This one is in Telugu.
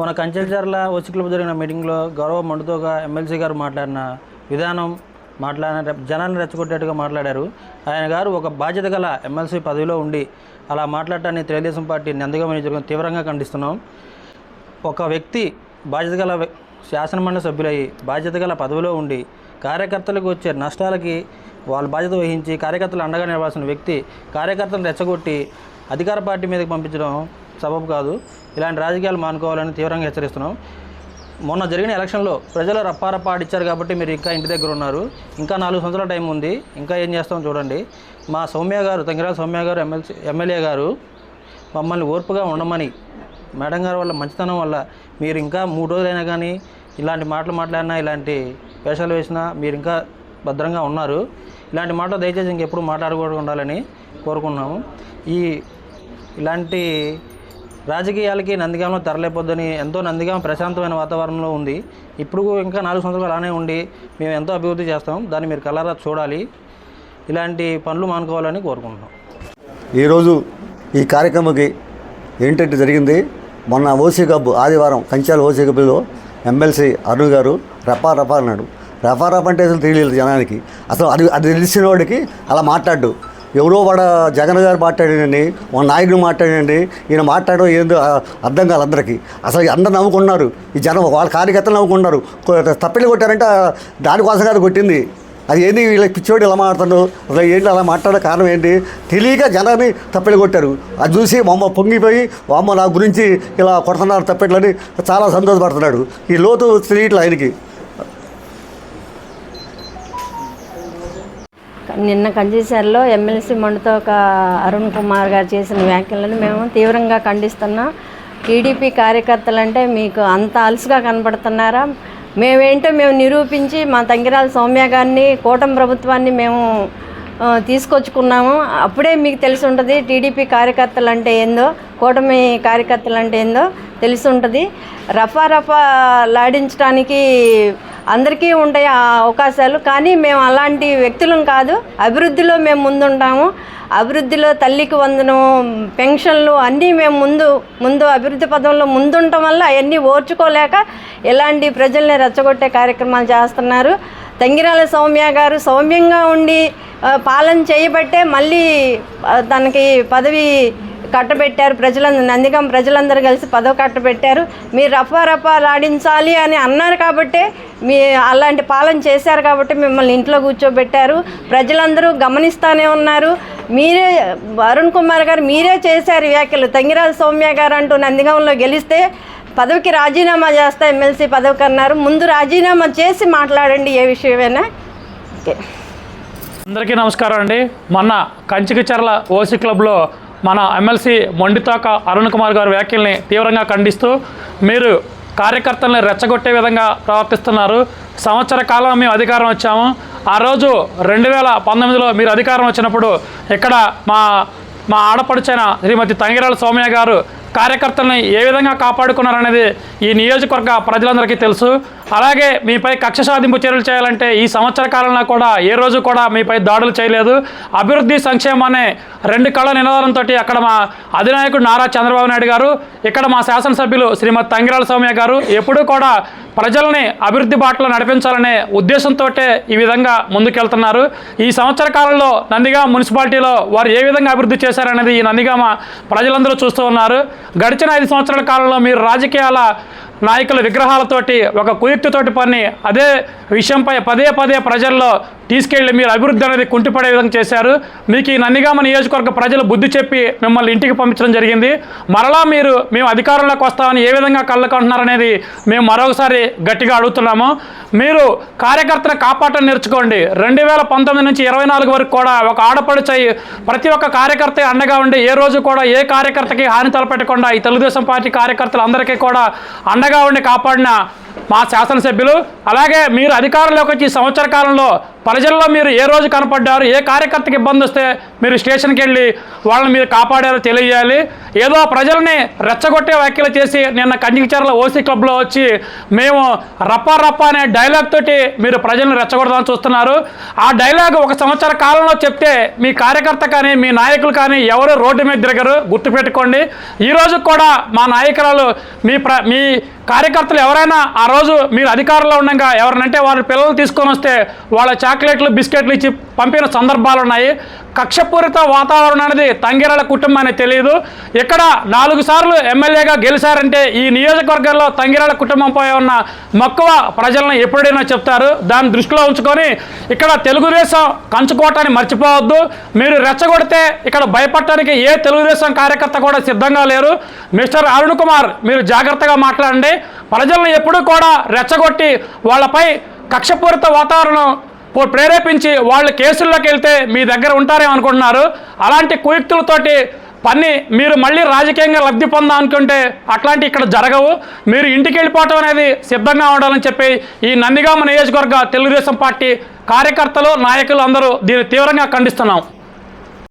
మన కంచెల్చర్ల ఓసి క్లబ్ జరిగిన మీటింగ్లో గౌరవ మండుతోగా ఎమ్మెల్సీ గారు మాట్లాడిన విధానం మాట్లాడిన జనాన్ని రెచ్చగొట్టేట్టుగా మాట్లాడారు. ఆయన గారు ఒక బాధ్యత గల ఎమ్మెల్సీ పదవిలో ఉండి అలా మాట్లాడటాన్ని తెలుగుదేశం పార్టీ నందిగా నియోజకవర్గం తీవ్రంగా ఖండిస్తున్నాం. ఒక వ్యక్తి బాధ్యత గల శాసనమండలి సభ్యులయ్యి బాధ్యత గల పదవిలో ఉండి కార్యకర్తలకు వచ్చే నష్టాలకి వాళ్ళ బాధ్యత వహించి కార్యకర్తలు అండగా నిలవాల్సిన వ్యక్తి కార్యకర్తలను రెచ్చగొట్టి అధికార పార్టీ మీదకి పంపించడం సబబు కాదు. ఇలాంటి రాజకీయాలు మానుకోవాలని తీవ్రంగా హెచ్చరిస్తున్నాం. మొన్న జరిగిన ఎలక్షన్లో ప్రజలు రప్పారప్పాడిచ్చారు కాబట్టి మీరు ఇంకా ఇంటి దగ్గర ఉన్నారు. ఇంకా నాలుగు సంవత్సరాల టైం ఉంది. ఇంకా ఏం చేస్తాం చూడండి. మా సౌమ్య గారు తంగిరాల సౌమ్య గారు ఎమ్మెల్సీ ఎమ్మెల్యే గారు మమ్మల్ని ఓర్పుగా ఉండమని మేడం గారి వల్ల మంచితనం వల్ల మీరు ఇంకా మూడు రోజులైనా కానీ ఇలాంటి మాటలు మాట్లాడినా ఇలాంటి వేషాలు వేసినా మీరు ఇంకా భద్రంగా ఉన్నారు. ఇలాంటి మాటలు దయచేసి ఇంకెప్పుడు మాట్లాడకూడదు ఉండాలని కోరుకున్నాము ఈ ఇలాంటి రాజకీయాలకి నందిగామలో తరలిపోద్దని ఎంతో నందిగామ ప్రశాంతమైన వాతావరణంలో ఉంది. ఇప్పుడు ఇంకా నాలుగు సంవత్సరాలు అలానే ఉండి మేము ఎంతో అభివృద్ధి చేస్తాం. దాన్ని మీరు కలరా చూడాలి. ఇలాంటి పనులు మానుకోవాలని కోరుకుంటున్నాం. ఈరోజు ఈ కార్యక్రమంకి ఏంటంటే జరిగింది? మొన్న ఓసీ కబ్ ఆదివారం కంచాల ఓసీ కబ్లో ఎమ్మెల్సీ అరుణ్ గారు రఫా రఫా అన్నాడు. రఫా రఫా అంటే అసలు తెలియలేదు జనానికి. అసలు అది అది తెలిసిన వాడికి అలా మాట్లాడు ఎవరో వాడ జగన్ గారు మాట్లాడండి మా నాయకుడు మాట్లాడండి ఈయన మాట్లాడడం ఏందో అర్థం కాదు అందరికీ. అసలు అందరు నవ్వుకున్నారు. ఈ జనం వాళ్ళ కార్యకర్తలు నవ్వుకున్నారు. తప్పిళ్ళు కొట్టారంటే దానికోసం కాదు కొట్టింది. అది ఏంది వీళ్ళ పిచ్చోడు ఇలా మాట్లాడుతున్నాడు? అసలు ఏంటి అలా మాట్లాడే కారణం ఏంటి? తెలియక జనాన్ని తప్పిడి కొట్టారు. అది చూసి మామ పొంగిపోయి మామ నా గురించి ఇలా కొడుతున్నారు తప్పెట్లని చాలా సంతోషపడుతున్నాడు. ఈ లోతు తెలియట్లే ఆయనకి. నిన్న కంజీసర్లో ఎమ్మెల్సీ మండుతో ఒక అరుణ్ కుమార్ గారు చేసిన వ్యాఖ్యలను మేము తీవ్రంగా ఖండిస్తున్నాం. టీడీపీ కార్యకర్తలు అంటే మీకు అంత అలసుగా కనబడుతున్నారా? మేమేంటో మేము నిరూపించి మా తంగిరాల సౌమ్య గారిని కూటమి ప్రభుత్వాన్ని మేము తీసుకొచ్చుకున్నాము. అప్పుడే మీకు తెలిసి ఉంటుంది టీడీపీ కార్యకర్తలు అంటే ఏందో కూటమి కార్యకర్తలు అంటే ఏందో తెలిసి ఉంటుంది. రఫా రఫా లాడించడానికి అందరికీ ఉంటాయి ఆ అవకాశాలు. కానీ మేము అలాంటి వ్యక్తులం కాదు. అభివృద్ధిలో మేము ముందుంటాము. అభివృద్ధిలో తల్లికి వందనం పెన్షన్లు అన్నీ మేము ముందు ముందు అభివృద్ధి పదంలో ముందుండటం వల్ల అవన్నీ ఓర్చుకోలేక ఇలాంటి ప్రజల్ని రెచ్చగొట్టే కార్యక్రమాలు చేస్తున్నారు. తంగిరాల సౌమ్య గారు సౌమ్యంగా ఉండి పాలన చేయబట్టే మళ్ళీ తనకి పదవి కట్టబెట్టారు ప్రజలందరూ. నందిగం ప్రజలందరూ కలిసి పదవి కట్టబెట్టారు మీరు రఫా రఫా లాడించాలి అని అన్నారు కాబట్టే మీ అలాంటి పాలన చేశారు కాబట్టి మిమ్మల్ని ఇంట్లో కూర్చోబెట్టారు. ప్రజలందరూ గమనిస్తూనే ఉన్నారు. మీరే అరుణ్ కుమార్ గారు మీరే చేశారు వ్యాఖ్యలు. తంగిరాజు సౌమ్య గారు అంటూ నందిగంలో గెలిస్తే పదవికి రాజీనామా చేస్తా ఎమ్మెల్సీ పదవికి అన్నారు. ముందు రాజీనామా చేసి మాట్లాడండి ఏ విషయమైనా. ఓకే. అందరికీ నమస్కారం అండి. మొన్న కంచికిచర్ల ఓసీ క్లబ్లో మన ఎమ్మెల్సీ మొండితోక అరుణ్ కుమార్ గారి వ్యాఖ్యల్ని తీవ్రంగా ఖండిస్తూ మీరు కార్యకర్తల్ని రెచ్చగొట్టే విధంగా ప్రవర్తిస్తున్నారు. సంవత్సర కాలం మేము అధికారం వచ్చాము. ఆ రోజు రెండు వేల పంతొమ్మిదిలో మీరు అధికారం వచ్చినప్పుడు ఇక్కడ మా మా ఆడపడుచైన శ్రీమతి తంగిరాల సౌమ్య గారు కార్యకర్తల్ని ఏ విధంగా కాపాడుకున్నారనేది ఈ నియోజకవర్గ ప్రజలందరికీ తెలుసు. అలాగే మీపై కక్ష సాధింపు చర్యలు చేయాలంటే ఈ సంవత్సర కాలంలో కూడా ఏ రోజు కూడా మీపై దాడులు చేయలేదు. అభివృద్ధి సంక్షేమం అనే రెండు కళ్ళ నినాదంతో అక్కడ మా అధినాయకుడు నారా చంద్రబాబు నాయుడు గారు ఇక్కడ మా శాసనసభ్యులు శ్రీమతి తంగిరాల సౌమ్య గారు ఎప్పుడూ కూడా ప్రజల్ని అభివృద్ధి బాటలో నడిపించాలనే ఉద్దేశంతో ఈ విధంగా ముందుకెళ్తున్నారు. ఈ సంవత్సర కాలంలో నందిగామ మున్సిపాలిటీలో వారు ఏ విధంగా అభివృద్ధి చేశారనేది ఈ నందిగామ ప్రజలందరూ చూస్తూ ఉన్నారు. గడిచిన ఐదు సంవత్సరాల కాలంలో మీరు రాజకీయాల నాయకుల విగ్రహాలతోటి ఒక కుయుక్తితోటి పని అదే విషయంపై పదే పదే ప్రజల్లో తీసుకెళ్ళి మీరు అభివృద్ధి అనేది కుంటిపడే విధంగా చేశారు. మీకు ఈ నందిగామ నియోజకవర్గ ప్రజలు బుద్ధి చెప్పి మిమ్మల్ని ఇంటికి పంపించడం జరిగింది. మరలా మీరు మేము అధికారంలోకి వస్తామని ఏ విధంగా కళ్ళకుంటున్నారనేది మేము మరొకసారి గట్టిగా అడుగుతున్నాము. మీరు కార్యకర్తను కాపాడటం నేర్చుకోండి. రెండు వేల పంతొమ్మిది నుంచి ఇరవై నాలుగు వరకు కూడా ఒక ఆడపడుచై ప్రతి ఒక్క కార్యకర్త అండగా ఉండి ఏ రోజు కూడా ఏ కార్యకర్తకి హాని తలపెట్టకుండా ఈ తెలుగుదేశం పార్టీ కార్యకర్తలు అందరికీ కూడా అండగా ఉండి కాపాడిన మా శాసనసభ్యులు అలాగే మీరు అధికారంలోకి వచ్చి సంవత్సర కాలంలో ప్రజల్లో మీరు ఏ రోజు కనపడ్డారు ఏ కార్యకర్తకి ఇబ్బంది వస్తే మీరు స్టేషన్కి వెళ్ళి వాళ్ళని మీరు కాపాడారో తెలియజేయాలి. ఏదో ప్రజల్ని రెచ్చగొట్టే వ్యాఖ్యలు చేసి నిన్న కంచికిచర్ల ఓసీ క్లబ్లో వచ్చి మేము రప్ప రప్ప అనే డైలాగ్ తోటి మీరు ప్రజల్ని రెచ్చగొడదామని చూస్తున్నారు. ఆ డైలాగ్ ఒక సంవత్సర కాలంలో చెప్తే మీ కార్యకర్త కానీ మీ నాయకులు కానీ ఎవరు రోడ్డు మీద తిరగరు గుర్తుపెట్టుకోండి ఈ కూడా మా నాయకురాలు మీ ప్ర మీ కార్యకర్తలు ఎవరైనా ఆ రోజు మీరు అధికారంలో ఉండగా ఎవరినంటే వారి పిల్లలు తీసుకొని వస్తే వాళ్ళ చాక్లెట్లు బిస్కెట్లు ఇచ్చి పంపిన సందర్భాలు ఉన్నాయి. కక్షపూరిత వాతావరణం అనేది తంగిరాల కుటుంబానికి తెలియదు. ఇక్కడ నాలుగు సార్లు ఎమ్మెల్యేగా గెలిచారంటే ఈ నియోజకవర్గంలో తంగిరాల కుటుంబంపై ఉన్న మక్కువ ప్రజలను ఎప్పుడైనా చెప్తారు? దాన్ని దృష్టిలో ఉంచుకొని ఇక్కడ తెలుగుదేశం కంచుకోవటాన్ని మర్చిపోవద్దు. మీరు రెచ్చగొడితే ఇక్కడ భయపడటానికి ఏ తెలుగుదేశం కార్యకర్త కూడా సిద్ధంగా లేరు. మిస్టర్ అరుణ్ కుమార్ మీరు జాగ్రత్తగా మాట్లాడండి. ప్రజలను ఎప్పుడూ కూడా రెచ్చగొట్టి వాళ్ళపై కక్షపూరిత వాతావరణం ప్రేరేపించి వాళ్ళు కేసుల్లోకి వెళ్తే మీ దగ్గర ఉంటారేమో అనుకుంటున్నారు. అలాంటి కుయుక్తులతోటి పని మీరు మళ్ళీ రాజకీయంగా లబ్ధి పొందాం అనుకుంటే అట్లాంటి ఇక్కడ జరగవు. మీరు ఇంటికి వెళ్ళిపోవటం అనేది సిద్ధంగా ఉండాలని చెప్పి ఈ నందిగామ నియోజకవర్గ తెలుగుదేశం పార్టీ కార్యకర్తలు నాయకులు అందరూ దీన్ని తీవ్రంగా ఖండిస్తున్నాం.